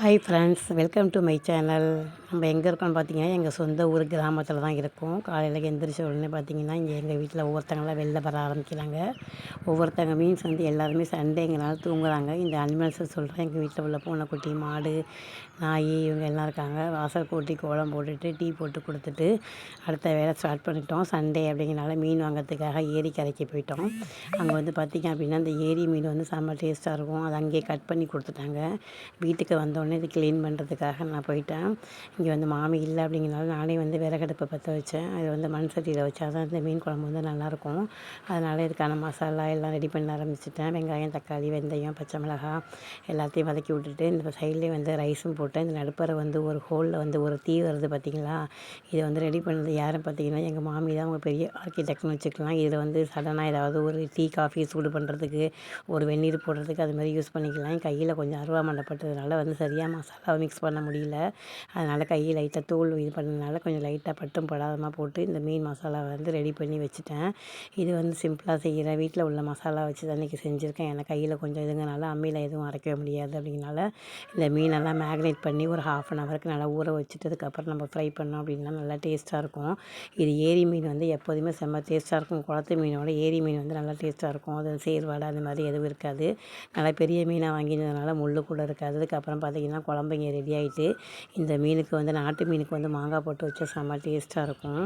Hi friends welcome to my channel நம்ம எங்கே இருக்கோம்னு பார்த்தீங்கன்னா எங்கள் சொந்த ஊர் கிராமத்தில் தான் இருக்கோம். காலையில் எந்திரிச்ச உடனே பார்த்தீங்கன்னா இங்கே எங்கள் வீட்டில் ஒவ்வொருத்தங்களாம் வெளில வர ஆரம்பிக்கிறாங்க. ஒவ்வொருத்தங்க மீன்ஸ் வந்து எல்லாருமே சண்டேங்கனால தூங்குறாங்க. இந்த அனிமல்ஸை சொல்கிறேன் எங்கள் வீட்டில் உள்ள பூனைக்குட்டி மாடு நாய் இவங்க எல்லாம் இருக்காங்க. வாசல் கூட்டி கோலம் போட்டுட்டு டீ போட்டு கொடுத்துட்டு அடுத்த வேலை ஸ்டார்ட் பண்ணிட்டோம். சண்டே அப்படிங்கிறனால மீன் வாங்கிறதுக்காக ஏரி கரைக்கு போயிட்டோம். அங்கே வந்து பார்த்திங்க அப்படின்னா அந்த ஏரி மீன் வந்து செம்ம டேஸ்ட்டாக இருக்கும். அதை அங்கேயே கட் பண்ணி கொடுத்துட்டாங்க. வீட்டுக்கு வந்தோம் உடனே இது க்ளீன் பண்ணுறதுக்காக நான் போயிட்டேன். இங்கே வந்து மாமி இல்லை அப்படிங்கிறனால நானே வந்து விறகடுப்பை பற்ற வச்சேன். அது வந்து மண் சட்டியில் வச்சா தான் இந்த மீன் குழம்பு வந்து நல்லாயிருக்கும். அதனால் இதுக்கான மசாலா எல்லாம் ரெடி பண்ண ஆரம்பிச்சிட்டேன். வெங்காயம் தக்காளி வெந்தயம் பச்சை மிளகாய் எல்லாத்தையும் வதக்கி விட்டுட்டு இந்த சைட்லேயே வந்து ரைஸும் போட்டேன். இந்த நடுப்பறை வந்து ஒரு ஹோலில் வந்து ஒரு தீ வருது பார்த்திங்களா இதை வந்து ரெடி பண்ணது யாரும் பார்த்திங்கன்னா எங்கள் மாமி தான். அவங்க பெரிய ஆர்கிடெக்ட்னு வச்சுக்கலாம். இதில் வந்து சடனாக ஏதாவது ஒரு டீ காஃபி சூடு பண்ணுறதுக்கு ஒரு வெந்நீர் போடுறதுக்கு அது மாதிரி யூஸ் பண்ணிக்கலாம். என் கையில் கொஞ்சம் அருவா மண்டப்பட்டதுனால வந்து சரியாக மசாலாவை மிக்ஸ் பண்ண முடியல. அதனால் கை லைட்டாக தூள் இது பண்ணதுனால கொஞ்சம் லைட்டாக பட்டும் படாதமாக போட்டு இந்த மீன் மசாலாவை வந்து ரெடி பண்ணி வச்சுட்டேன். இது வந்து சிம்பிளாக செய்கிறேன் வீட்டில் உள்ள மசாலா வச்சு தான் இன்றைக்கி செஞ்சுருக்கேன். எனக்கு கையில் கொஞ்சம் இதுங்கனால அம்மியில் எதுவும் அரைக்க முடியாது அப்படிங்கனால இந்த மீனெல்லாம் மேக்னேட் பண்ணி ஒரு ஹாஃப் அன் ஹவருக்கு நல்லா ஊற வச்சுட்டதுக்கப்புறம் நம்ம ஃப்ரை பண்ணோம் அப்படின்னா நல்லா டேஸ்ட்டாக இருக்கும். இது ஏரி மீன் வந்து எப்போதுமே செம்ம டேஸ்ட்டாக இருக்கும். குளத்து மீனோட ஏரி மீன் வந்து நல்லா டேஸ்ட்டாக இருக்கும். அது சேர்வாடை அந்த மாதிரி எதுவும் இருக்காது. நல்லா பெரிய மீனாக வாங்கினதுனால முள் கூட இருக்காது. அதுக்கப்புறம் பார்த்திங்கன்னா குழம்பு இங்கே ரெடி ஆகிட்டு இந்த மீனுக்கு வந்து நாட்டு மீனுக்கு வந்து மாங்காய் போட்டு வச்சா செம்ம டேஸ்ட்டாக இருக்கும்.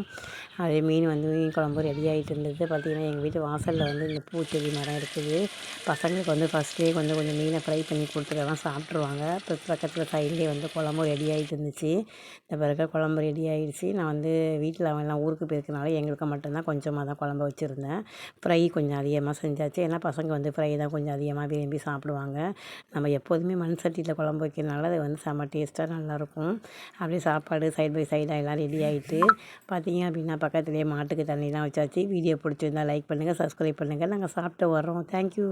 அதே மீன் வந்து மீன் குழம்பு ரெடி ஆகிட்டு இருந்தது. பார்த்திங்கன்னா எங்கள் வீட்டு வாசலில் வந்து இந்த பூச்செடி மரம் இருக்குது. பசங்களுக்கு வந்து ஃபஸ்ட்டே வந்து கொஞ்சம் மீனை ஃப்ரை பண்ணி கொடுத்துட்டெல்லாம் சாப்பிட்ருவாங்க இப்போ பக்கத்தில் சைட்லேயே வந்து குழம்பு ரெடி ஆகிட்டு இருந்துச்சு. இந்த பிறகு குழம்பு ரெடி ஆகிடுச்சு நான் வந்து வீட்டில் அவன் எல்லாம் ஊருக்கு போயிருக்கனால எங்களுக்கு மட்டும்தான் கொஞ்சமாக தான் குழம்பு வச்சுருந்தேன். ஃப்ரை கொஞ்சம் அதிகமாக செஞ்சாச்சு. ஏன்னா பசங்க வந்து ஃப்ரை தான் கொஞ்சம் அதிகமாக விரும்பி சாப்பிடுவாங்க. நம்ம எப்போதுமே மண் சட்டியில் குழம்பு வைக்கிறதுனால அது வந்து செம்ம டேஸ்ட்டாக நல்லாயிருக்கும். அப்படியே சாப்பாடு சைட் பை சைடாக எல்லாம் ரெடி ஆகிட்டு பார்த்தீங்க அப்படின்னா பக்கத்துலேயே மாட்டுக்கு தண்ணிலாம் வச்சாச்சு. வீடியோ பிடிச்சிருந்தா லைக் பண்ணுங்கள் சப்ஸ்கிரைப் பண்ணுங்கள் நாங்கள் சாப்பிட்டு வரோம் தேங்க்யூ